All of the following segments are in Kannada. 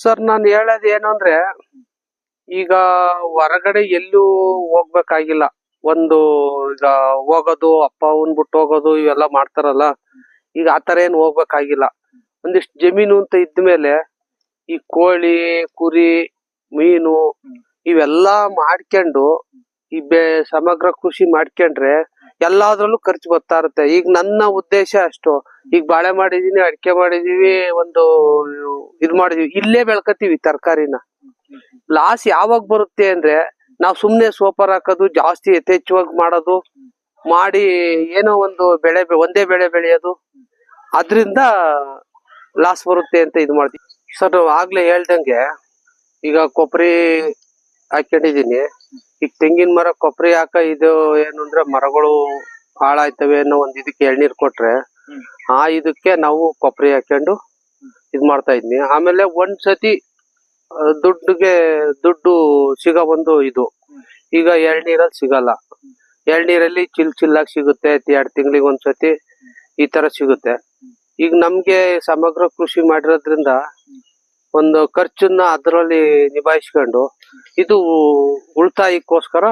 ಸರ್, ನಾನು ಹೇಳೋದು ಏನು ಅಂದ್ರೆ ಈಗ ಹೊರಗಡೆ ಎಲ್ಲೂ ಹೋಗ್ಬೇಕಾಗಿಲ್ಲ. ಒಂದು ಈಗ ಹೋಗೋದು, ಅಪ್ಪ ಅವನ್ ಬಿಟ್ಟು ಹೋಗೋದು ಇವೆಲ್ಲ ಮಾಡ್ತಾರಲ್ಲ, ಈಗ ಆತರ ಏನ್ ಹೋಗ್ಬೇಕಾಗಿಲ್ಲ. ಒಂದಿಷ್ಟು ಜಮೀನು ಅಂತ ಇದ್ಮೇಲೆ ಈ ಕೋಳಿ, ಕುರಿ, ಮೀನು ಇವೆಲ್ಲ ಮಾಡ್ಕೊಂಡು, ಈ ಬೆ ಸಮಗ್ರ ಕೃಷಿ ಮಾಡ್ಕೊಂಡ್ರೆ ಎಲ್ಲಾದ್ರಲ್ಲೂ ಖರ್ಚು ಬರ್ತಾ ಇರುತ್ತೆ. ಈಗ ನನ್ನ ಉದ್ದೇಶ ಅಷ್ಟು. ಈಗ ಬಾಳೆ ಮಾಡಿದೀನಿ, ಅಡಿಕೆ ಮಾಡಿದೀವಿ, ಒಂದು ಇದ್ ಮಾಡಿದೀವಿ. ಇಲ್ಲೇ ಬೆಳ್ಕತೀವಿ ತರಕಾರಿನ. ಲಾಸ್ ಯಾವಾಗ ಬರುತ್ತೆ ಅಂದ್ರೆ ನಾವ್ ಸುಮ್ನೆ ಸೋಪರ್ ಹಾಕೋದು, ಜಾಸ್ತಿ ಯಥೇಚ್ಛವಾಗಿ ಮಾಡೋದು, ಮಾಡಿ ಏನೋ ಒಂದು ಬೆಳೆ ಒಂದೇ ಬೆಳೆ ಬೆಳೆಯೋದು, ಅದ್ರಿಂದ ಲಾಸ್ ಬರುತ್ತೆ ಅಂತ ಇದು ಮಾಡ್ತೀವಿ. ಸರ್ ಆಗ್ಲೇ ಹೇಳ್ದಂಗೆ, ಈಗ ಕೊಬ್ಬರಿ ಹಾಕೊಂಡಿದೀನಿ ಈಗ ತೆಂಗಿನ ಮರ ಕೊಬ್ಬರಿ ಹಾಕ ಇದು ಏನು ಅಂದ್ರೆ ಮರಗಳು ಹಾಳಾಯ್ತವೆ ಅನ್ನೋ ಒಂದ್ ಇದಕ್ಕೆ ಎಳ್ನೀರ್ ಕೊಟ್ರೆ, ಆ ಇದಕ್ಕೆ ನಾವು ಕೊಬ್ಬರಿ ಹಾಕೊಂಡು ಮಾಡ್ತಾ ಇದ್ನಿ. ಆಮೇಲೆ ಒಂದ್ ಸತಿ ಆ, ದುಡ್ಡಿಗೆ ದುಡ್ಡು ಸಿಗ ಒಂದು ಇದು. ಈಗ ಎಳ್ನೀರಲ್ಲಿ ಸಿಗಲ್ಲ. ಎಳ್ನೀರಲ್ಲಿ ಚಿಲ್ ಚಿಲ್ಲಾಗಿ ಸಿಗುತ್ತೆ ಎರಡ್ ತಿಂಗಳಿಗೆ ಒಂದ್ಸತಿ ಈ ತರ ಸಿಗುತ್ತೆ. ಈಗ ನಮ್ಗೆ ಸಮಗ್ರ ಕೃಷಿ ಮಾಡಿರೋದ್ರಿಂದ ಒಂದು ಖರ್ಚನ್ನ ಅದರಲ್ಲಿ ನಿಭಾಯಿಸ್ಕೊಂಡು ಇದು ಉಳಿತಾಯಕ್ಕೋಸ್ಕರ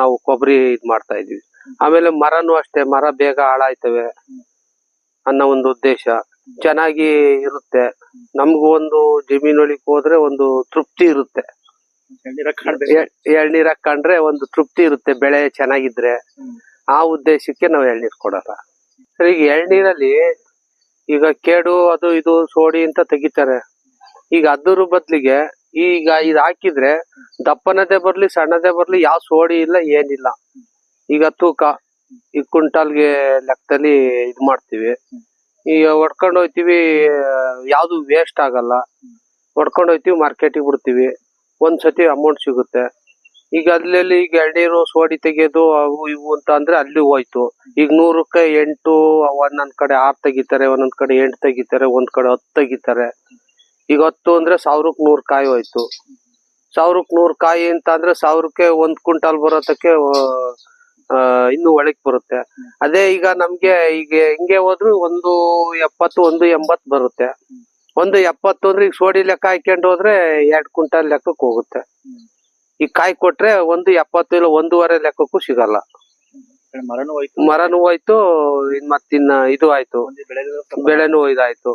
ನಾವು ಕೊಬ್ಬರಿ ಇದ್ ಮಾಡ್ತಾ ಇದೀವಿ. ಆಮೇಲೆ ಮರನು ಅಷ್ಟೇ ಮರ ಬೇಗ ಹಾಳಾಯ್ತವೆ ಅನ್ನೋ ಒಂದು ಉದ್ದೇಶ. ಚೆನ್ನಾಗಿ ಇರುತ್ತೆ. ನಮ್ಗೂ ಒಂದು ಜಮೀನೊಳಗೆ ಹೋದ್ರೆ ಒಂದು ತೃಪ್ತಿ ಇರುತ್ತೆ. ಎಳ್ನೀರ್ ಹಾಕೊಂಡ್ರೆ ಒಂದು ತೃಪ್ತಿ ಇರುತ್ತೆ ಬೆಳೆ ಚೆನ್ನಾಗಿದ್ರೆ. ಆ ಉದ್ದೇಶಕ್ಕೆ ನಾವು ಎಳ್ನೀರ್ ಕೊಡಲ್ಲ. ಸರಿ ಈಗ ಎಳ್ನೀರಲ್ಲಿ ಈಗ ಕೇಡು ಅದು ಇದು ಸೋಡಿ ಅಂತ ತೆಗಿತಾರೆ. ಈಗ ಅದ್ರ ಬದ್ಲಿಗೆ ಈಗ ಇದು ಹಾಕಿದ್ರೆ ದಪ್ಪನದೇ ಬರ್ಲಿ ಸಣ್ಣದೇ ಬರ್ಲಿ ಯಾವ ಸೋಡಿ ಇಲ್ಲ ಏನಿಲ್ಲ. ಈಗ ತೂಕ ಈ ಕ್ವಿಂಟಾಲ್ಗೆ ಲೆಕ್ಕದಲ್ಲಿ ಇದ್ ಮಾಡ್ತೀವಿ. ಈಗ ಹೊಡ್ಕೊಂಡು ಹೋಯ್ತಿವಿ, ಯಾವ್ದು ವೇಸ್ಟ್ ಆಗಲ್ಲ. ಹೊಡ್ಕೊಂಡ್ ಹೋಯ್ತಿವಿ ಮಾರ್ಕೆಟಿಗೆ ಬಿಡ್ತೀವಿ. ಒಂದ್ ಸತಿ ಅಮೌಂಟ್ ಸಿಗುತ್ತೆ. ಈಗ ಅಲ್ಲಲ್ಲಿ ಈಗ ಎಳ್ನೀರು ಸೋಡಿ ತೆಗೆಯೋದು ಅವು ಇವು ಅಂತ ಅಂದ್ರೆ ಅಲ್ಲಿ ಹೋಯ್ತು. ಈಗ ನೂರಕ್ಕೆ ಎಂಟು, ಒಂದೊಂದ್ ಕಡೆ ಆರ್ ತೆಗಿತಾರೆ, ಒಂದೊಂದ್ ಕಡೆ ಎಂಟು ತೆಗಿತಾರೆ, ಒಂದ್ ಕಡೆ ಹತ್ತು ತೆಗಿತಾರೆ. ಈಗ ಹತ್ತು ಅಂದ್ರೆ ಸಾವಿರಕ್ಕೆ ನೂರ್ ಕಾಯಿ ಹೋಯ್ತು. ಸಾವಿರಕ್ಕೆ ನೂರ್ ಕಾಯಿ ಅಂತ ಅಂದ್ರೆ ಸಾವಿರಕ್ಕೆ ಒಂದ್ ಕ್ವಿಂಟಾಲ್ ಬರೋತಕ್ಕೆ ಇನ್ನು ಒಳಗ್ ಬರುತ್ತೆ. ಅದೇ ಈಗ ನಮ್ಗೆ ಈಗ ಹಿಂಗೆ ಹೋದ್ರು ಒಂದು ಎಪ್ಪತ್ತು ಒಂದು ಎಂಬತ್ ಬರುತ್ತೆ. ಒಂದು ಎಪ್ಪತ್ತು ಅಂದ್ರೆ ಈಗ ಸೋಡಿ ಲೆಕ್ಕ ಹಾಕೊಂಡು ಹೋದ್ರೆ ಎರಡ್ ಕ್ವಿಂಟಲ್ ಲೆಕ್ಕಕ್ಕೆ ಹೋಗುತ್ತೆ. ಈಗ ಕಾಯಿ ಕೊಟ್ರೆ ಒಂದು ಎಪ್ಪತ್ತು ಇಲ್ಲ ಒಂದೂವರೆ ಲೆಕ್ಕಕ್ಕೂ ಸಿಗಲ್ಲ. ಮರನೂ ಹೋಯ್ತು. ಇನ್ ಮತ್ತಿನ್ನ ಇದು ಆಯ್ತು. ಬೆಳೆನೂ ಇದಾಯ್ತು.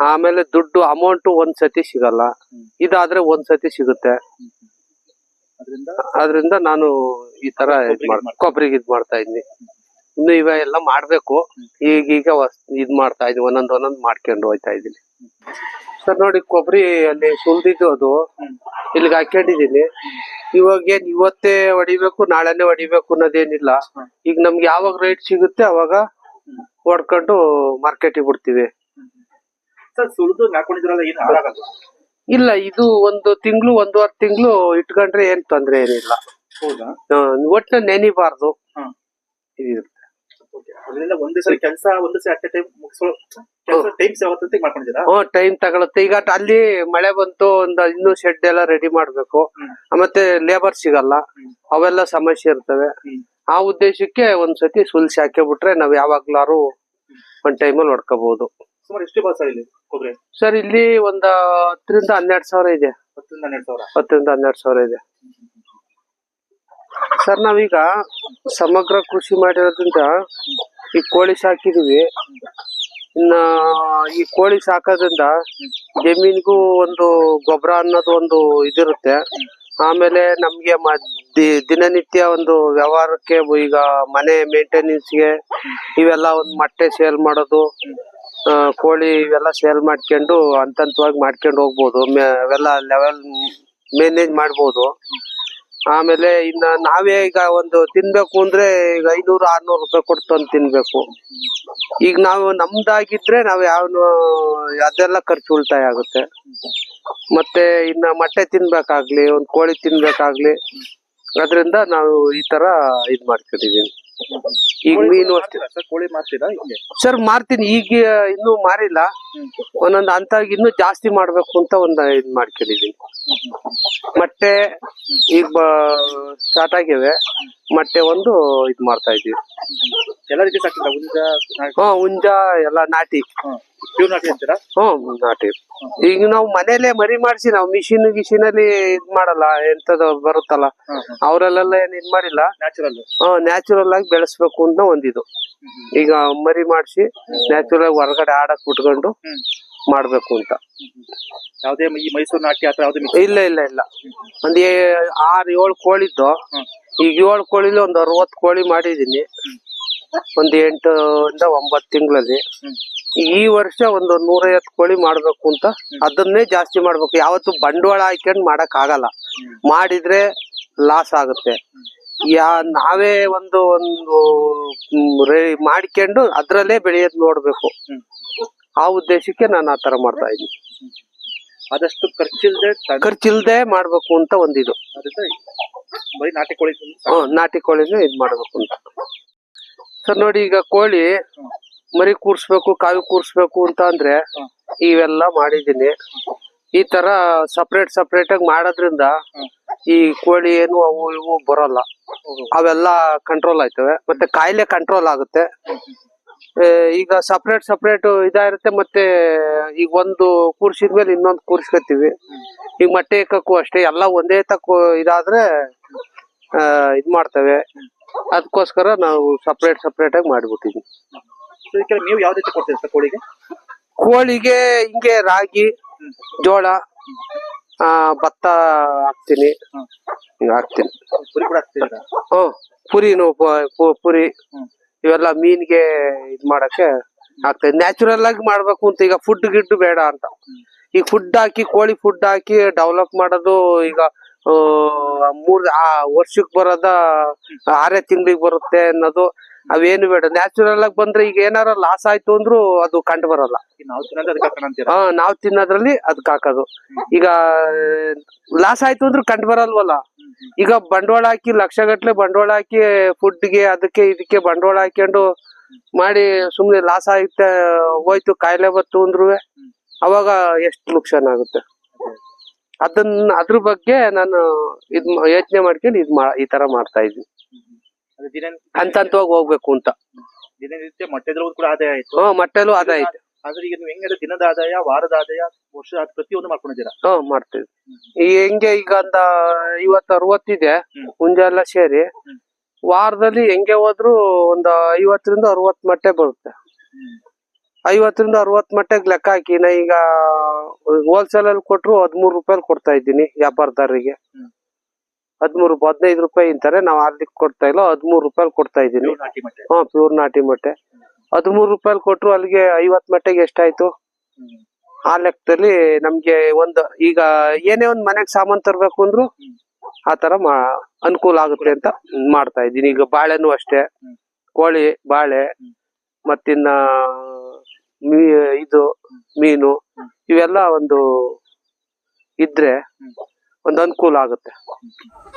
ಆಮೇಲೆ ದುಡ್ಡು ಅಮೌಂಟ್ ಒಂದ್ ಸತಿ ಸಿಗಲ್ಲ. ಇದಾದ್ರೆ ಒಂದ್ ಸತಿ ಸಿಗುತ್ತೆ. ಅದರಿಂದ ನಾನು ಈ ತರ ಇದ್ ಮಾಡ್- ಕೊಬ್ಬರಿಗೆ ಇದ್ ಮಾಡ್ತಾ ಇದ್ನಿ. ಇನ್ನು ಇವ ಎಲ್ಲ ಮಾಡ್ಬೇಕು. ಈಗೀಗ ಇದ್ ಮಾಡ್ತಾ ಇದ್ದೀನಿ ಒಂದೊಂದ್ ಒಂದೊಂದ್ ಮಾಡ್ಕೊಂಡು ಹೋಯ್ತಾ ಇದೀನಿ ಸರ್ ನೋಡಿ ಕೊಬ್ಬರಿ ಅಲ್ಲಿ ಸುಲ್ದಿದ್ದು ಅದು. ಇಲ್ಲಿಗೆ ಹಾಕೊಂಡಿದೀನಿ ಇವಾಗ ಏನ್ ಇವತ್ತೇ ಹೊಡಿಬೇಕು ನಾಳೆನೆ ಹೊಡಿಬೇಕು ಅನ್ನೋದೇನಿಲ್ಲ. ಈಗ ನಮ್ಗೆ ಯಾವಾಗ ರೇಟ್ ಸಿಗುತ್ತೆ ಅವಾಗ ಹೊಡ್ಕೊಂಡು ಮಾರ್ಕೆಟಿಗೆ ಬಿಡ್ತೀವಿ. ಸರ್ ಸುಳಿದು ಹಾಕೊಂಡಿದ್ರಲ್ಲ ಏನು ಹಾಳಾಗಲ್ಲ? ಇಲ್ಲ ಇದು ಒಂದು ತಿಂಗಳು ಒಂದೂವರೆ ತಿಂಗಳು ಇಟ್ಕೊಂಡ್ರೆ ಏನ್ ತೊಂದ್ರೆ ಏನಿಲ್ಲ. ಹೌದಾ? ಒಟ್ಟು ನೆನಿಬಾರ್ದು ಹ್ಮ್. ಇದಿರುತ್ತೆ. Okay. ಅದರಿಂದ ಒಂದೇ ಸರಿ ಕೆಲಸ ಒಂದೇ ಸರಿ ಅಟ್ ಟೈಮ್ ಮುಗಿಸೋ ಕೆಲಸ ಟೈಮ್ ಯಾವತ್ತಂತ ಮಾಡ್ಕೊಂಡಿದ್ದೀರಾ? ಹ್ಮ್ ಟೈಮ್ ತಗೊಳುತ್ತೆ. ಈಗ ಅಲ್ಲಿ ಮಳೆ ಬಂತು ಒಂದು ಇನ್ನೂ ಶೆಡ್ ಎಲ್ಲ ರೆಡಿ ಮಾಡ್ಬೇಕು. ಹ್ಮ್. ಮತ್ತೆ ಲೇಬರ್ ಸಿಗಲ್ಲ. ಹ್ಮ್. ಅವೆಲ್ಲ ಸಮಸ್ಯೆ ಇರ್ತವೆ. ಹ್ಮ್. ಆ ಉದ್ದೇಶಕ್ಕೆ ಒಂದ್ಸತಿ ಸುಲ್ಸಿ ಹಾಕಿಬಿಟ್ರೆ ನಾವ್ ಯಾವಾಗ್ಲಾರು ಒಂದ್ ಟೈಮಲ್ಲಿ ಹೊಡ್ಕೋಬಹುದು ಸುಮಾರು ಎಷ್ಟು ಬಸ್ ಇಲ್ಲಿ ಕೊಬ್ಬರಿ? ಸರ್ ಇಲ್ಲಿ ಒಂದ ಹತ್ತರಿಂದ ಹನ್ನೆರಡು ಸಾವಿರ ಇದೆ. ಹತ್ತರಿಂದ ಹನ್ನೆರಡು ಸಾವಿರ. ಹತ್ತರಿಂದ ಹನ್ನೆರಡು ಸಾವಿರ ಇದೆ. ಸರ್ ನಾವೀಗ ಸಮಗ್ರ ಕೃಷಿ ಮಾಡಿರೋದ್ರಿಂದ ಈ ಕೋಳಿ ಸಾಕಿದೀವಿ. ಇನ್ನ ಈ ಕೋಳಿ ಸಾಕೋದ್ರಿಂದ ಜಮೀನಿಗೂ ಒಂದು ಗೊಬ್ಬರ ಅನ್ನೋದು ಒಂದು ಇದಿರುತ್ತೆ. ಆಮೇಲೆ ನಮ್ಗೆ ಮ- ದಿ- ದಿನನಿತ್ಯ ಒಂದು ವ್ಯವಹಾರಕ್ಕೆ ಈಗ ಮನೆ ಮೇಂಟೆನೆನ್ಸ್ಗೆ ಇವೆಲ್ಲ ಒಂದು ಮೊಟ್ಟೆ ಸೇಲ್ ಮಾಡೋದು. ಕೋಳಿ ಇವೆಲ್ಲ ಸೇಲ್ ಮಾಡ್ಕೊಂಡು ಹಂತ ಹಂತವಾಗಿ ಮಾಡ್ಕೊಂಡು ಹೋಗ್ಬೋದು. ಅವೆಲ್ಲ ಲೆವೆಲ್ ಮೇನೇಜ್ ಮಾಡ್ಬೋದು. ಆಮೇಲೆ ಇನ್ನ ನಾವೇ ಈಗ ಒಂದು ತಿನ್ಬೇಕು ಅಂದ್ರೆ ಈಗ ಐನೂರು, ಆರ್ನೂರು ರೂಪಾಯಿ ಕೊಟ್ಟು ತಂದು ತಿನ್ಬೇಕು. ಈಗ ನಾವು ನಮ್ದಾಗಿದ್ರೆ ನಾವ್ ಯಾವ ಅದೆಲ್ಲ ಖರ್ಚು ಉಳಿತಾಯ ಆಗುತ್ತೆ. ಮತ್ತೆ ಇನ್ನ ಮೊಟ್ಟೆ ತಿನ್ಬೇಕಾಗ್ಲಿ, ಒಂದ್ ಕೋಳಿ ತಿನ್ಬೇಕಾಗ್ಲಿ, ಅದರಿಂದ ನಾವು ಈ ತರ ಇದ್ ಮಾಡ್ಕೊಂಡಿದೀನಿ ಈಗ ಮೀನು ಅಷ್ಟೇ. ಕೋಳಿ ಮಾರ್ತೀರಾ ಸರ್ ಮಾರ್ತೀನಿ. ಈಗ ಇನ್ನೂ ಮಾರಿಲ್ಲ. ಒಂದೊಂದು ಅಂತ ಇನ್ನೂ ಜಾಸ್ತಿ ಮಾಡ್ಬೇಕು ಅಂತ ಒಂದ್ ಇದ್ ಮಾಡ್ಕೊಂಡಿದೀನಿ ಮೊಟ್ಟೆ ಈಗ ಸ್ಟಾರ್ಟ್ ಆಗಿವೆ. ಮೊಟ್ಟೆ ಒಂದು ಇದ್ ಮಾಡ್ತಾ ಇದೀವಿ ಎಲ್ಲ ರೀತಿ ಸಾಕಿದ್ರ ಹುಂಜ ಹಾ ಹುಂಜ ಎಲ್ಲ ನಾಟಿ. ಪ್ಯೂರ್ ನಾಟಿ ಅಂತೀರಾ? ಹ್ಮ್ ನಾಟಿ. ಈಗ ನಾವು ಮನೇಲೆ ಮರಿ ಮಾಡಿಸಿ ನಾವು ಮಿಷಿನ್ ಗಿಷಿನ್ ಅಲ್ಲಿ ಇದ್ ಮಾಡಲ್ಲ ಎಂತದ ಬರುತ್ತಲ್ಲ. ಅವರಲ್ಲೆಲ್ಲ ಏನ್ ಇದ್ ಮಾಡಿಲ್ಲ. ನ್ಯಾಚುರಲ್ ನ್ಯಾಚುರಲ್ ಆಗಿ ಬೆಳೆಸ್ಬೇಕು ಅಂತ ಒಂದಿದು. ಈಗ ಮರಿ ಮಾಡಿಸಿ ನ್ಯಾಚುರಲ್ ಆಗಿ ಹೊರಗಡೆ ಆಡಕ್ ಬಿಟ್ಕೊಂಡು ಮಾಡ್ಬೇಕು ಅಂತ. ಯಾವ್ದೇ ಈ ಮೈಸೂರು ನಾಟಿ ಆತರ ಯಾವ್ದು ಇಲ್ಲ? ಇಲ್ಲ ಇಲ್ಲ ಒಂದ್ ಆರ್ ಏಳು ಕೋಳಿದ್ದು ಈಗ ಏಳು ಕೋಳಿಲಿ ಒಂದ್ ಅರವತ್ ಕೋಳಿ ಮಾಡಿದೀನಿ. ಒಂದ್ ಎಂಟು ಇಂದ ಒಂಬತ್ ತಿಂಗಳಲ್ಲಿ ಈ ವರ್ಷ ಒಂದು ನೂರೈವತ್ ಕೋಳಿ ಮಾಡ್ಬೇಕು ಅಂತ ಅದನ್ನೇ ಜಾಸ್ತಿ ಮಾಡ್ಬೇಕು. ಯಾವತ್ತು ಬಂಡವಾಳ ಹಾಕ್ಯಂಡ್ ಮಾಡಕ್ ಆಗಲ್ಲ. ಮಾಡಿದ್ರೆ ಲಾಸ್ ಆಗುತ್ತೆ. ಯಾ ನಾವೇ ಒಂದು ಒಂದು ಮಾಡಿಕೊಂಡು ಅದ್ರಲ್ಲೇ ಬೆಳೆಯೋದ್ ನೋಡ್ಬೇಕು. ಆ ಉದ್ದೇಶಕ್ಕೆ ನಾನು ಆ ತರ ಮಾಡ್ತಾ ಇದ್ದೀನಿ. ಆದಷ್ಟು ಖರ್ಚಿಲ್ದೆ ಖರ್ಚಿಲ್ದೆ ಮಾಡ್ಬೇಕು ಅಂತ ಒಂದಿದು. ನಾಟಿ ಕೋಳಿ ನಾಟಿ ಕೋಳಿನೂ ಇದ್ ಮಾಡ್ಬೇಕು ಅಂತ. ಸರ್ ನೋಡಿ ಈಗ ಕೋಳಿ ಮರಿ ಕೂರ್ಸ್ಬೇಕು ಕಾವಿ ಕೂರ್ಸ್ಬೇಕು ಅಂತ ಅಂದ್ರೆ ಇವೆಲ್ಲ ಮಾಡಿದೀನಿ ಈ ತರ ಸಪ್ರೇಟ್ ಸಪ್ರೇಟ್ ಆಗಿ ಮಾಡೋದ್ರಿಂದ ಈ ಕೋಳಿ ಏನು ಅವು ಇವು ಬರೋಲ್ಲ. ಅವೆಲ್ಲ ಕಂಟ್ರೋಲ್ ಆಯ್ತವೆ. ಮತ್ತೆ ಕಾಯಿಲೆ ಕಂಟ್ರೋಲ್ ಆಗುತ್ತೆ. ಈಗ ಸಪ್ರೇಟ್ ಸಪ್ರೇಟ್ ಇದಾಗಿರುತ್ತೆ. ಮತ್ತೆ ಈಗ ಒಂದು ಕೂರ್ಸಿದ್ಮೇಲೆ ಇನ್ನೊಂದು ಕೂರ್ಸ್ಕೊತೀವಿ. ಈಗ ಮೊಟ್ಟೆ ಇಕ್ಕಕ್ಕೂ ಅಷ್ಟೇ. ಎಲ್ಲ ಒಂದೇ ತಕ್ಕ ಇದಾದ್ರೆ ಇದ್ ಮಾಡ್ತೇವೆ. ಅದಕ್ಕೋಸ್ಕರ ನಾವು ಸಪ್ರೇಟ್ ಸಪ್ರೇಟ್ ಆಗಿ ಮಾಡ್ಬಿಟ್ಟಿದ್ವಿ. So, ನೀವು ಯಾವ ರೀತಿ ಕೊಡ್ತೀರಿ ಸರ್ ಕೋಳಿಗೆ? ಕೋಳಿಗೆ ಹಿಂಗೆ ರಾಗಿ ಜೋಳ ಆ, ಭತ್ತ ಹಾಕ್ತೀನಿ. ಹಿಂಗ್ ಹಾಕ್ತೀನಿ. ಪುರಿ ಕೂಡ ಹ್ಮ್ ಪುರಿನು ಪ- ಪು- ಪುರಿ. ಇವೆಲ್ಲ ಮೀನ್ಗೆ ಇದ್ ಮಾಡಕ್ಕೆ ಆಗ್ತದೆ ನ್ಯಾಚುರಲ್ ಆಗಿ ಮಾಡ್ಬೇಕು ಅಂತ ಈಗ ಫುಡ್ ಗಿಡ್ ಬೇಡ ಅಂತ. ಈಗ ಫುಡ್ ಹಾಕಿ ಕೋಳಿ ಫುಡ್ ಹಾಕಿ ಡೆವಲಪ್ ಮಾಡೋದು ಈಗ ಮೂರ್ ಆ ವರ್ಷಕ್ ಬರೋದ ಆರೇ ತಿಂಗಳಿಗೆ ಬರುತ್ತೆ ಅನ್ನೋದು ಅವೇನು ಬೇಡ. ನ್ಯಾಚುರಲ್ ಆಗಿ ಬಂದ್ರೆ ಈಗ ಏನಾರ ಲಾಸ್ ಆಯ್ತು ಅಂದ್ರು ಅದು ಕಂಡು ಬರಲ್ಲ. ನಾವು ಹಾ ತಿನ್ನೋದ್ರಲ್ಲಿ ಅದಕ್ಕೆ ಹಾಕೋದು. ಈಗ ಲಾಸ್ ಆಯ್ತು ಅಂದ್ರೆ ಕಂಡು ಬರಲ್ವಲ್ಲ? ಈಗ ಬಂಡವಾಳ ಹಾಕಿ ಲಕ್ಷ ಗಟ್ಲೆ ಬಂಡವಾಳ ಹಾಕಿ ಫುಡ್ಗೆ ಅದಕ್ಕೆ ಇದಕ್ಕೆ ಬಂಡವಾಳ ಹಾಕೊಂಡು ಮಾಡಿ ಸುಮ್ನೆ ಲಾಸ್ ಆಗುತ್ತೆ ಹೋಯ್ತು ಕಾಯಿಲೆ ಬತ್ತು ಅಂದ್ರು ಅವಾಗ ಎಷ್ಟು ನುಕ್ಸಾನ್ ಆಗುತ್ತೆ? ಅದನ್ನ ಅದ್ರ ಬಗ್ಗೆ ನಾನು ಇದ್ ಯೋಚನೆ ಮಾಡ್ಕೊಂಡು ಇದ್ ಮಾ ಈ ತರ ಮಾಡ್ತಾ ಇದ್ವಿ ಹಂತ ಹಂತವಾಗಿ ಹೋಗ್ಬೇಕು ಅಂತ. ದಿನನಿತ್ಯ ಮೊಟ್ಟೆದ್ರಲ್ಲೂ ಕೂಡ ಆದಾಯ ಆಯ್ತು. ಹ್ಮ್ ಮಟ್ಟೆಲ್ಲೂ ಆದಾಯ ಆಯ್ತು. ಆದ್ರೆ ಈಗ ನೀವು ಹೆಂಗಂದ್ರೆ ದಿನದ ಆದಾಯ ವಾರದ ಆದಾಯ ವರ್ಷದ ಆದಾಯ ಪ್ರತಿಯೊಂದು ಮಾಡ್ಕೊಂಡಿದ್ದೀರಾ? ಹ್ಮ್ ಮಾಡ್ತೀವಿ. ಈ ಹೆಂಗೆ ಈಗ ಒಂದ ಐವತ್ ಅರವತ್ತಿದೆ ಹ್ಮ್. ಹುಂಜ ಎಲ್ಲ ಸೇರಿ ವಾರದಲ್ಲಿ ಹೆಂಗೆ ಹೋದ್ರು ಒಂದ್ ಐವತ್ತರಿಂದ ಅರವತ್ ಮಟ್ಟೆ ಬರುತ್ತೆ. ಐವತ್ತರಿಂದ ಅರವತ್ ಮಟ್ಟಿಗೆ ಲೆಕ್ಕ ಹಾಕಿ ನಾ ಈಗ ಹೋಲ್ಸೇಲ್ ಅಲ್ಲಿ ಕೊಟ್ರು ಹದಿಮೂರು ರೂಪಾಯಿ ಕೊಡ್ತಾ ಇದ್ದೀನಿ ವ್ಯಾಪಾರದಾರರಿಗೆ ಹದಿಮೂರು ಹದಿನೈದು ರೂಪಾಯಿ ಅಂತಾರೆ ನಾವು ಅಲ್ಲಿ ಕೊಡ್ತಾ ಇಲ್ಲ ಹದಿಮೂರು ರೂಪಾಯಿ ಕೊಡ್ತಾ ಇದ್ದೀನಿ. ಹಾ ಪ್ಯೂರ್ ನಾಟಿ ಮೊಟ್ಟೆ. ಹದಿಮೂರು ರೂಪಾಯಿ ಕೊಟ್ರು ಅಲ್ಲಿಗೆ ಐವತ್ ಮಟ್ಟೆಗೆ ಎಷ್ಟಾಯ್ತು. ಆ ಲೆಕ್ಕದಲ್ಲಿ ನಮ್ಗೆ ಒಂದು ಈಗ ಏನೇ ಒಂದ್ ಮನೆಗ್ ಸಾಮಾನ್ ತರ್ಬೇಕು ಅಂದ್ರು ಆ ತರ ಮಾ ಅನುಕೂಲ ಆಗುತ್ತೆ ಅಂತ ಮಾಡ್ತಾ ಇದ್ದೀನಿ. ಈಗ ಬಾಳೆನೂ ಅಷ್ಟೇ. ಕೋಳಿ ಬಾಳೆ. ಮತ್ತಿನ್ನ, ಮೀ, ಇದು, ಮೀನು, ಇವೆಲ್ಲ ಒಂದು ಇದ್ರೆ ಒಂದು ಅನುಕೂಲ ಆಗುತ್ತೆ.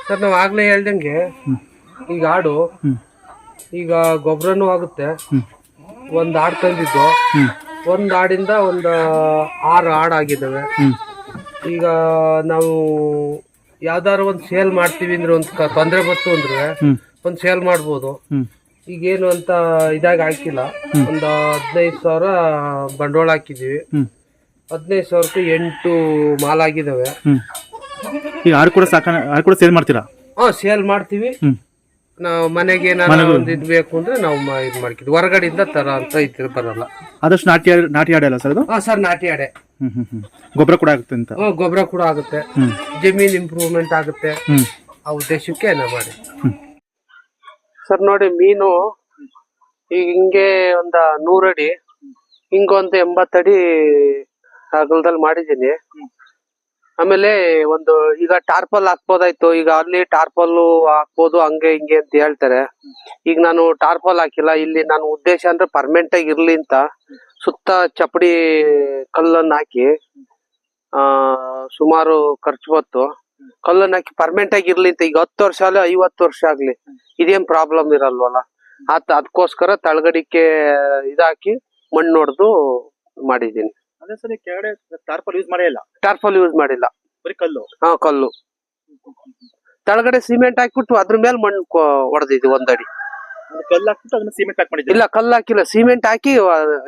ಸರ್, ನಾವು ಆಗ್ಲೇ ಹೇಳ್ದಂಗೆ ಈಗ ಆಡು ಈಗ ಗೊಬ್ಬರನೂ ಆಗುತ್ತೆ. ಒಂದ್ ಆಡ್ ತಂದಿದ್ದು. ಒಂದ್ ಆಡಿಂದ ಒಂದ್, ಆರು ಆಡ್ ಆಗಿದ್ದಾವೆ. ಈಗ ನಾವು ಯಾವ್ದಾದ್ರು ಒಂದ್ ಸೇಲ್ ಮಾಡ್ತೀವಿ ಅಂದ್ರೆ ಒಂದ್ ತೊಂದರೆ ಬಂತು ಅಂದ್ರೆ ಒಂದ್ ಸೇಲ್ ಮಾಡ್ಬೋದು. ಈಗೇನು ಅಂತ ಇದಾಗ ಹಾಕಿಲ್ಲ. ಒಂದು ಹದಿನೈದು ಸಾವಿರ ಬಂಡವಾಳ ಹಾಕಿದೀವಿ. ಹದಿನೈದು ಸಾವಿರಕ್ಕೆ ಎಂಟು ಮಾಲ್ ಆಗಿದಾವೆ. ಈಗ ಆರು ಕೂಡ ಸಾಕ ಆರು ಕೂಡ ಸೇಲ್ ಮಾಡ್ತೀರಾ? ಹಾ ಸೇಲ್ ಮಾಡ್ತೀವಿ. ನಾವು ಮನೆಗೆ ಏನಾದ್ರು ಒಂದ್ ಇದ್ ಬೇಕು ಅಂದ್ರೆ ನಾವು ಮ- ಇದ್ ಮಾಡ್ಕಿದ್ವಿ ಹೊರಗಡೆಯಿಂದ ತರ ಅಂತ ಇತ್ತು ಬರಲ್ಲ. ಆದಷ್ಟು ನಾಟಿ ಆಡ್- ನಾಟಿ ಆಡಲ್ಲ ಸರ್ ಅದು? ಹಾ ಸರ್ ನಾಟಿ ಅಡೆ ಹ್ಮ್ ಹ್ಮ್ ಹ್ಮ್. ಗೊಬ್ಬರ ಕೂಡ ಆಗುತ್ತೆ ಅಂತ. ಗೊಬ್ಬರ ಕೂಡ ಆಗುತ್ತೆ. ಜಮೀನ್ ಇಂಪ್ರೂವ್ಮೆಂಟ್ ಆಗುತ್ತೆ. ಹ್ಮ್. ಆ ಉದ್ದೇಶಕ್ಕೆ ಮಾಡಿ ಹ್ಮ್. ಸರ್ ನೋಡಿ, ಮೀನು ಈಗ ಹಿಂಗೆ ಒಂದ ನೂರಡಿ ಹಿಂಗೊಂದು ಎಂಬತ್ತಡಿ ಅಗಲದಲ್ಲಿ ಮಾಡಿದೀನಿ ಆಮೇಲೆ ಒಂದು ಈಗ ಟಾರ್ಪಲ್ ಹಾಕ್ಬೋದಾಯ್ತು. ಈಗ ಅಲ್ಲಿ ಟಾರ್ಪಲ್ ಹಾಕ್ಬೋದು, ಹಂಗೆ ಹಿಂಗೆ ಅಂತ ಹೇಳ್ತಾರೆ. ಈಗ ನಾನು ಟಾರ್ಪಲ್ ಹಾಕಿಲ್ಲ. ಇಲ್ಲಿ ನಾನು ಉದ್ದೇಶ ಅಂದ್ರೆ ಪರ್ಮನೆಂಟ್ ಆಗಿ ಇರ್ಲಿ ಅಂತ ಸುತ್ತ ಚಪ್ಪಡಿ ಕಲ್ಲನ್ನ ಹಾಕಿ, ಆ, ಸುಮಾರು ಖರ್ಚು ಬತ್ತು ಕಲ್ಲನ್ನ ಹಾಕಿ ಪರ್ಮನೆಂಟ್ ಆಗಿ ಇರ್ಲಿ ಅಂತ ಈಗ ಹತ್ತು ವರ್ಷ ಆಗ್ಲಿ ಐವತ್ತು ವರ್ಷ ಆಗ್ಲಿ ಇದೇನ್ ಪ್ರಾಬ್ಲಮ್ ಇರಲ್ವಲ್ಲ? ಆತ ಅದಕ್ಕೋಸ್ಕರ ತಳಗಡಿಕೆ ಇದಾಕಿ ಮಣ್ಣು ಹೊಡೆದು ಮಾಡಿದೀನಿ ಅದೇ ಸರಿ ಕೆಳಗಡೆ ಟಾರ್ಪಲ್ ಯೂಸ್ ಮಾಡೇ ಇಲ್ಲ? ಟಾರ್ಪಲ್ ಯೂಸ್ ಮಾಡಿಲ್ಲ. ಬರೀ ಕಲ್ಲು? ಹಾ ಕಲ್ಲು. ತಳಗಡೆ ಸಿಮೆಂಟ್ ಹಾಕ್ಬಿಟ್ಟು ಅದ್ರ ಮೇಲೆ ಮಣ್ಣು ಹೊಡೆದಿದ್ವಿ ಒಂದಡಿ. ಕಲ್ಲು ಹಾಕ್ಬಿಟ್ಟು ಅದನ್ನ ಸಿಮೆಂಟ್ ಹಾಕಿ ಮಾಡಿದ್ವಿ ಇಲ್ಲ ಕಲ್ಲು ಹಾಕಿಲ್ಲ ಸಿಮೆಂಟ್ ಹಾಕಿ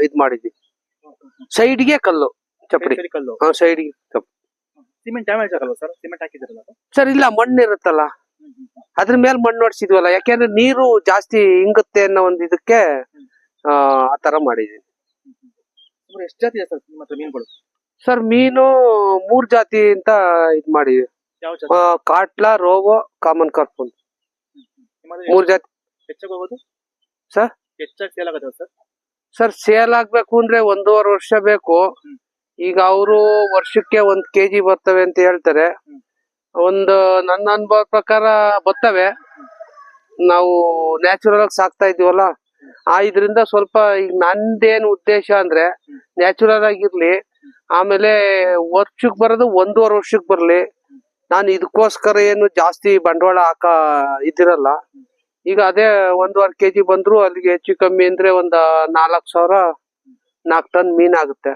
ಇದ್ ಮಾಡಿದ್ವಿ. ಸೈಡ್ಗೆ ಕಲ್ಲು ಚಪ್ಪಡಿ. ಕಲ್ಲು. ಹಾ ಸೈಡ್ಗೆ ಸಿಮೆಂಟ್ ಡ್ಯಾಮೇಜ್ ಆಗಲ್ವಾ ಸರ್ ಸಿಮೆಂಟ್ ಹಾಕಿದ್ರಲ್ಲ ಅದು? ಸರ್ ಇಲ್ಲ ಮಣ್ಣು ಇರುತ್ತಲ್ಲ. ಅದ್ರ ಮೇಲೆ ಮಣ್ಣು ಹೊಡ್ಸಿದ್ವಲ್ಲ ಯಾಕೆಂದ್ರೆ ನೀರು ಜಾಸ್ತಿ ಹಿಂಗುತ್ತೆ ಅನ್ನೋ ಒಂದು ಇದಕ್ಕೆ ಆ ಆ ತರ ಸುಮಾರು ಎಷ್ಟು ಜಾತಿ ಇದೆ ಸರ್ ನಿಮ್ಮ ಹತ್ರ ಮೀನುಗಳು? ಸರ್ ಮೀನು ಮೂರ್ ಜಾತಿ ಅಂತ ಇದ್ ಮಾಡಿದ್ವಿ. ಯಾವ ಆ, ಕಾಟ್ಲಾ ರೋಗೋ ಕಾಮನ್ ಕಾರ್ಪ್ ಅಂತ ನಿಮ್ಮ ಹತ್ರ ಮೂರ್ ಜಾತಿ ಹೆಚ್ಚಾಗಿ ಹೋಗೋದು? ಸರ್? ಹೆಚ್ಚಾಗಿ ಸೇಲ್ ಆಗೋದು ಸರ್ ಸರ್ ಸೇಲ್ ಆಗ್ಬೇಕು ಅಂದ್ರೆ ಒಂದೂವರೆ ವರ್ಷ ಬೇಕು. ಹ್ಮ್. ಈಗ ಅವರು ವರ್ಷಕ್ಕೆ ಒಂದ್ ಕೆಜಿ ಬರ್ತವೆ ಅಂತ ಹೇಳ್ತಾರೆ. ಒಂದು ನನ್ನ ಅನುಭವ ಪ್ರಕಾರ ಬರ್ತವೆ. ನಾವು ನ್ಯಾಚುರಲ್ ಆಗಿ ಸಾಕ್ತಾ ಇದೀವಲ್ಲ ಆ ಇದ್ರಿಂದ ಸ್ವಲ್ಪ ಈಗ ನಂದೇನು ಉದ್ದೇಶ ಅಂದ್ರೆ ನ್ಯಾಚುರಲ್ ಆಗಿರ್ಲಿ, ಆಮೇಲೆ ವರ್ಷಕ್ ಬರೋದು ಒಂದೂವರೆ ವರ್ಷಕ್ ಬರ್ಲಿ. ನಾನು ಇದಕ್ಕೋಸ್ಕರ ಏನು ಜಾಸ್ತಿ ಬಂಡವಾಳ ಹಾಕ ಇದಿರಲ್ಲ ಈಗ ಅದೇ ಒಂದೂವರೆ ಕೆಜಿ ಬಂದ್ರು ಅಲ್ಲಿಗೆ ಹೆಚ್ಚು ಕಮ್ಮಿ ಅಂದ್ರೆ ಒಂದ್ ನಾಲ್ಕು ಸಾವಿರ ನಾಲ್ಕು ಟನ್ ಮೀನ್ ಆಗುತ್ತೆ.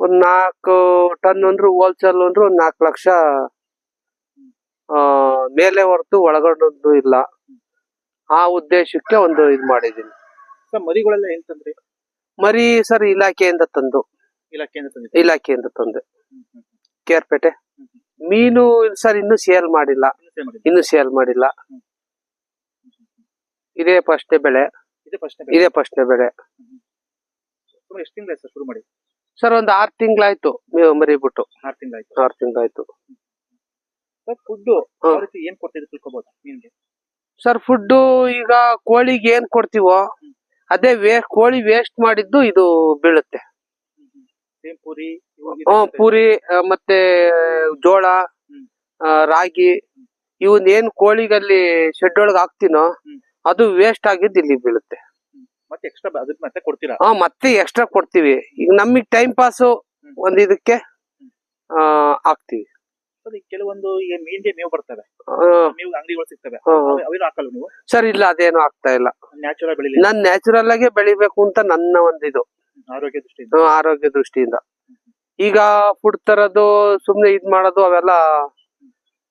ಒಂದ್ ನಾಲ್ಕು ಟನ್ ಅಂದ್ರು ಹೋಲ್ಸೇಲ್ ಅಂದ್ರು ಒಂದ್ ನಾಲ್ಕು ಲಕ್ಷ ಆ ಮೇಲೆ ಹೊರತು ಒಳಗೊಂಡದ್ದು ಇಲ್ಲ. ಆ ಉದ್ದೇಶಕ್ಕೆ ಒಂದು ಇದ್ ಮಾಡಿದೀನಿ ಸರ್ ಮರಿಗಳೆಲ್ಲ ಹೆಂಗ್ ತಂದ್ರಿ? ಮರಿ ಸರ್ ಇಲಾಖೆಯಿಂದ ತಂದು. ಇಲಾಖೆಯಿಂದ ಇಲಾಖೆಯಿಂದ ತಂದೆ. ಕೇರ್ಪೇಟೆ. ಮೀನು ಸರ್ ಇನ್ನು ಸೇಲ್ ಮಾಡಿಲ್ಲ. ಇನ್ನು ಸೇಲ್ ಮಾಡಿಲ್ಲ. ಇದೇ ಫಸ್ಟ್ ಬೆಳೆ. ಇದೇ ಫಸ್ಟ್ ಇದೇ ಫಸ್ಟ್ನೇ ಬೆಳೆ. ಎಷ್ಟು ತಿಂಗಳ ಸರ್ ಶುರು ಮಾಡಿ? ಸರ್ ಒಂದು ಆರ್ ತಿಂಗಳಾಯ್ತು ಮೇವು ಮರಿ ಬಿಟ್ಟು ಆರು ತಿಂಗಳಾಯ್ತು. ಆರ್ ತಿಂಗಳಾಯ್ತು. ಸರ್ ಫುಡ್ ಏನ್ ಕೊಡ್ತಿದ್ರು ತಿಳ್ಕೊಬೋದು ಮೀನ್ಗೆ? ಸರ್ ಫುಡ್ ಈಗ ಕೋಳಿಗೆ ಏನ್ ಕೊಡ್ತೀವೋ ಅದೇ ವೇ ಕೋಳಿ ವೇಸ್ಟ್ ಮಾಡಿದ್ದು ಇದು ಬೀಳುತ್ತೆ. ಪೂರಿ ಪೂರಿ ಮತ್ತೆ ಜೋಳ ರಾಗಿ ಇವನ್ ಏನ್ ಕೋಳಿಗಲ್ಲಿ ಶೆಡ್ ಒಳಗ್ ಹಾಕ್ತೀನೋ ಅದು ವೇಸ್ಟ್ ಆಗಿದ್ದು ಇಲ್ಲಿ ಬೀಳುತ್ತೆ. ಮತ್ತೆ ಎಕ್ಸ್ಟ್ರಾ ಅದಕ್ಕೆ ಮತ್ತೆ ಕೊಡ್ತೀರಾ? ಹಾ ಮತ್ತೆ ಎಕ್ಸ್ಟ್ರಾ ಕೊಡ್ತೀವಿ. ಈಗ ನಮಗೆ ಟೈಮ್ ಪಾಸು ಒಂದ್ ಇದಕ್ಕೆ ಆ ಹಾಕ್ತಿವಿ. ಕೆಲವೊಂದು ಮೀನ್ಗೆ ಮೇವು ಬರ್ತವೆ. ಮೇವು ಅಂಗಡಿಗಳು ಸಿಗ್ತವೆ. ಅವೇನು ಹಾಕಲ್ಲ ನೀವು? ಸರ್ ಇಲ್ಲ ಅದೇನು ಆಗ್ತಾ ಇಲ್ಲ. ನ್ಯಾಚುರಲ್ ಬೆಳಿಲಿ ನಾನ್ ನ್ಯಾಚುರಲ್ ಆಗಿ ಬೆಳಿಬೇಕು ಅಂತ ನನ್ನ ಒಂದಿದು ಆರೋಗ್ಯ ದೃಷ್ಟಿಯಿಂದ. ಆರೋಗ್ಯ ದೃಷ್ಟಿಯಿಂದ. ಈಗ ಫುಡ್ ತರೋದು ಸುಮ್ನೆ ಇದ್ ಮಾಡೋದು ಅವೆಲ್ಲ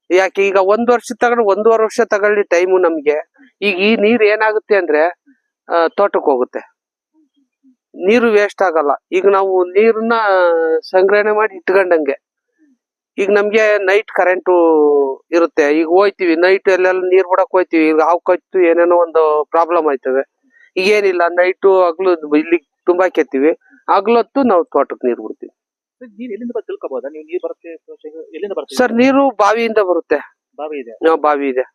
ಯಾಕೆ ಈಗ ಒಂದ್ ವರ್ಷ ತಗೊಂಡು ಒಂದೂವರೆ ವರ್ಷ ತಗೊಳ್ಳಿ ಟೈಮು ನಮ್ಗೆ. ಈಗ ಈ ನೀರ್ ಏನಾಗುತ್ತೆ ಅಂದ್ರೆ ತೋಟಕ್ಕೆ ಹೋಗುತ್ತೆ. ನೀರು ವೇಸ್ಟ್ ಆಗಲ್ಲ. ಈಗ ನಾವು ನೀರನ್ನ ಸಂಗ್ರಹಣೆ ಮಾಡಿ ಇಟ್ಕೊಂಡಂಗೆ. ಈಗ ನಮ್ಗೆ ನೈಟ್ ಕರೆಂಟು ಇರುತ್ತೆ. ಈಗ ಹೋಯ್ತಿವಿ ನೈಟ್ ಎಲ್ಲೆಲ್ಲ ನೀರ್ ಬಿಡಕ್ ಹೋಯ್ತಿವಿ. ಈಗ ಹಾವು ಕಚ್ಚು ಏನೇನೋ ಒಂದು ಪ್ರಾಬ್ಲಮ್ ಆಯ್ತವೆ ಈಗ ಏನಿಲ್ಲ ನೈಟು ಹಗ್ಲು ಇಲ್ಲಿ ತುಂಬಾ ಕೆತ್ತೀವಿ. ಹಗ್ಲೊತ್ತು ನಾವು ತೋಟಕ್ಕೆ ನೀರು ಬಿಡ್ತೀವಿ. ಸರ್, ನೀರ್ ಬಾವಿಯಿಂದ ಬರುತ್ತೆ. ಬಾವಿ ಇದೆ. ಬಾವಿ ಇದೆ.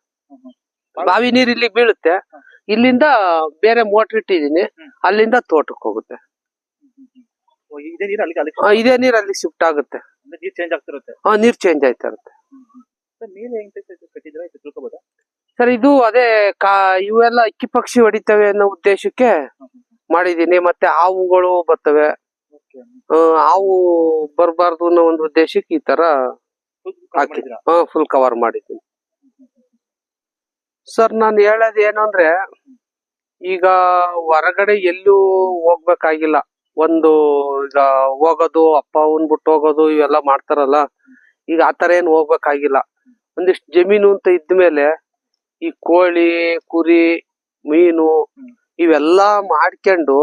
ಬಾವಿ ನೀರ್ ಇಲ್ಲಿ ಬೀಳುತ್ತೆ. ಇಲ್ಲಿಂದ ಬೇರೆ ಮೋಟರ್ ಇಟ್ಟಿದೀನಿ ಅಲ್ಲಿಂದ ತೋಟಕ್ಕೆ ಹೋಗುತ್ತೆ. ಇದೇ ನೀರು ಆ, ಇದೇ ನೀರ್ ಅಲ್ಲಿ ಶಿಫ್ಟ್ ಆಗುತ್ತೆ. ನೀರ್ ಚೇಂಜ್ ಆಗ್ತಿರುತ್ತೆ. ಆ, ನೀರ್ ಆಯ್ತಾ ಇರುತ್ತೆ. ಸರ್ ಇದು ಅದೇ ಕಾ ಇವೆಲ್ಲ ಅಕ್ಕಿ ಪಕ್ಷಿ ಹೊಡಿತವೆ ಅನ್ನೋ ಉದ್ದೇಶಕ್ಕೆ ಮಾಡಿದೀನಿ ಮತ್ತೆ ಹಾವುಗಳು ಬರ್ತವೆ. ಹಾವು ಬರಬಾರ್ದು ಅನ್ನೋ ಒಂದು ಉದ್ದೇಶಕ್ಕೆ ಈ ತರ ಫುಲ್ ಕವರ್ ಮಾಡಿದ್ದೀನಿ. ಸರ್ ನಾನು ಹೇಳೋದು ಏನು ಅಂದ್ರೆ, ಈಗ ಹೊರಗಡೆ ಎಲ್ಲೂ ಹೋಗ್ಬೇಕಾಗಿಲ್ಲ. ಒಂದು ಈಗ ಹೋಗೋದು, ಅಪ್ಪ ಅವನ್ ಬಿಟ್ಟು ಹೋಗೋದು, ಇವೆಲ್ಲ ಮಾಡ್ತಾರಲ್ಲ, ಈಗ ಆತರ ಏನು ಹೋಗ್ಬೇಕಾಗಿಲ್ಲ. ಒಂದಿಷ್ಟು ಜಮೀನು ಅಂತ ಇದ್ಮೇಲೆ ಈ ಕೋಳಿ, ಕುರಿ, ಮೀನು, ಇವೆಲ್ಲಾ ಮಾಡ್ಕೊಂಡು,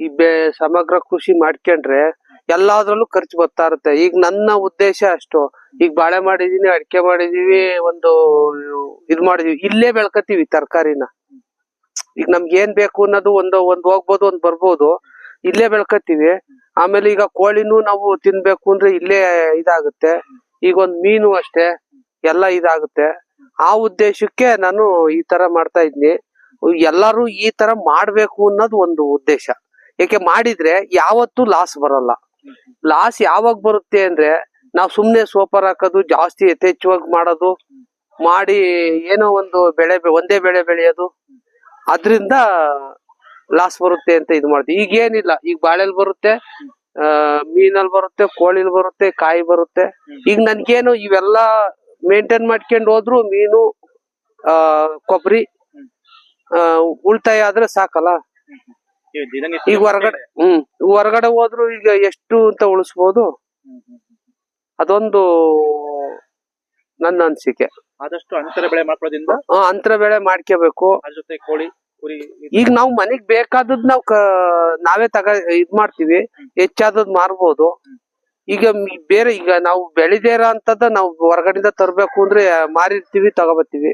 ಈ ಬೆ, ಸಮಗ್ರ ಕೃಷಿ ಮಾಡ್ಕೊಂಡ್ರೆ ಎಲ್ಲಾದ್ರಲ್ಲೂ ಖರ್ಚು ಬರ್ತಾ ಇರುತ್ತೆ. ಈಗ ನನ್ನ ಉದ್ದೇಶ ಅಷ್ಟು. ಈಗ ಬಾಳೆ ಮಾಡಿದೀನಿ, ಅಡಿಕೆ ಮಾಡಿದೀವಿ, ಒಂದು ಇದ್ ಮಾಡಿದೀವಿ. ಇಲ್ಲೇ ಬೆಳ್ಕತೀವಿ ತರಕಾರಿನ. ಈಗ ನಮ್ಗೆ ಏನ್ ಬೇಕು ಅನ್ನೋದು ಒಂದು ಒಂದು ಹೋಗ್ಬೋದು, ಒಂದ್ ಬರ್ಬೋದು. ಇಲ್ಲೇ ಬೆಳ್ಕತೀವಿ ಆಮೇಲೆ ಈಗ ಕೋಳಿನೂ ನಾವು ತಿನ್ಬೇಕು ಅಂದ್ರೆ ಇಲ್ಲೇ ಇದಾಗುತ್ತೆ. ಈಗ ಒಂದ್ ಮೀನು ಅಷ್ಟೇ, ಎಲ್ಲ ಇದಾಗುತ್ತೆ. ಆ ಉದ್ದೇಶಕ್ಕೆ ನಾನು ಈ ತರ ಮಾಡ್ತಾ ಇದ್ನಿ ಎಲ್ಲರೂ ಈ ತರ ಮಾಡ್ಬೇಕು ಅನ್ನೋದು ಒಂದು ಉದ್ದೇಶ. ಯಾಕೆ ಮಾಡಿದ್ರೆ ಯಾವತ್ತೂ ಲಾಸ್ ಬರಲ್ಲ. ಲಾಸ್ ಯಾವಾಗ ಬರುತ್ತೆ ಅಂದ್ರೆ ನಾವು ಸುಮ್ನೆ ಸೋಪರ್ ಹಾಕೋದು, ಜಾಸ್ತಿ ಯಥೇಚ್ಛವಾಗಿ ಮಾಡೋದು, ಮಾಡಿ ಏನೋ ಒಂದು ಬೆಳೆ ಒಂದೇ ಬೆಳೆ ಬೆಳೆಯೋದು, ಅದ್ರಿಂದ ಲಾಸ್ ಬರುತ್ತೆ ಅಂತ ಇದು ಮಾಡ್ತೀವಿ. ಈಗ ಏನಿಲ್ಲ, ಈಗ ಬಾಳೆಲ್ ಬರುತ್ತೆ, ಆ, ಮೀನಲ್ಲಿ ಬರುತ್ತೆ, ಕೋಳಿಲ್ ಬರುತ್ತೆ, ಕಾಯಿ ಬರುತ್ತೆ. ಈಗ ನನ್ಗೇನು ಇವೆಲ್ಲ ಮೇಂಟೈನ್ ಮಾಡ್ಕೊಂಡು ಹೋದ್ರು ಮೀನು, ಆ, ಕೊಬ್ಬರಿ ಉಳ್ತಾಯ ಆದ್ರೆ ಸಾಕಲ್ಲ? ಈಗ ಹೊರಗಡೆ ಹ್ಮ್ ಹೊರಗಡೆ ಹೋದ್ರು ಈಗ ಎಷ್ಟು ಅಂತ ಉಳಿಸ್ಬೋದು. ಅದೊಂದು ನನ್ನ ಅನಿಸಿಕೆ. ಆದಷ್ಟು ಅಂತರ ಬೆಳೆ ಮಾಡ್ಕೊಳ್ಳೋದ್ರಿಂದ ಅಂತರ ಬೆಳೆ ಮಾಡ್ಕೋಬೇಕು. ಅದ್ರ ಜೊತೆ ಕೋಳಿ ಕುರಿ ಈಗ ನಾವು ಮನೆಗ್ ಬೇಕಾದದ್ ನಾವು ನಾವೇ ತಗ ಇದ್ ಮಾಡ್ತೀವಿ. ಹೆಚ್ಚಾದದ್ ಮಾರ್ಬೋದು. ಈಗ ಬೇರೆ ಈಗ ನಾವು ಬೆಳೆದೇ ಇರೋ ಅಂತದ ನಾವು ಹೊರಗಡೆಯಿಂದ ತರ್ಬೇಕು ಅಂದ್ರೆ ಮಾರಿರ್ತೀವಿ ತಗೋಬರ್ತೀವಿ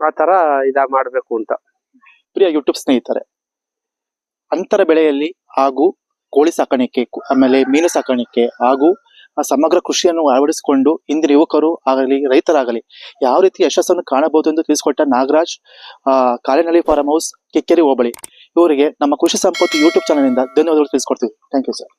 ಆ ತರ ಇದ ಮಾಡ್ಬೇಕು ಅಂತ. ಪ್ರಿಯ ಯೂಟ್ಯೂಬ್ ಸ್ನೇಹಿತರೆ ಅಂತರ ಬೆಳೆಯಲ್ಲಿ ಹಾಗೂ ಕೋಳಿ ಸಾಕಾಣಿಕೆ ಆಮೇಲೆ ಮೀನು ಸಾಕಾಣಿಕೆ ಹಾಗೂ ಸಮಗ್ರ ಕೃಷಿಯನ್ನು ಅಳವಡಿಸಿಕೊಂಡು ಇಂದಿನ ಯುವಕರು ಆಗಲಿ ರೈತರಾಗಲಿ ಯಾವ ರೀತಿ ಯಶಸ್ಸನ್ನು ಕಾಣಬಹುದು ಎಂದು ತಿಳಿಸಿಕೊಟ್ಟ ನಾಗರಾಜ್ ಆ, ಕಾಳೆನಳ್ಳಿ ಫಾರ್ಮ್ ಹೌಸ್ ಕಿಕ್ಕೇರಿ ಹೋಬಳಿ. ಇವರಿಗೆ ನಮ್ಮ ಕೃಷಿ ಸಂಪತ್ತು ಯೂಟ್ಯೂಬ್ ಚಾನಲ್ ಇಂದ ಧನ್ಯವಾದಗಳು ತಿಳಿಸ್ಕೊಡ್ತೀವಿ. Thank you sir.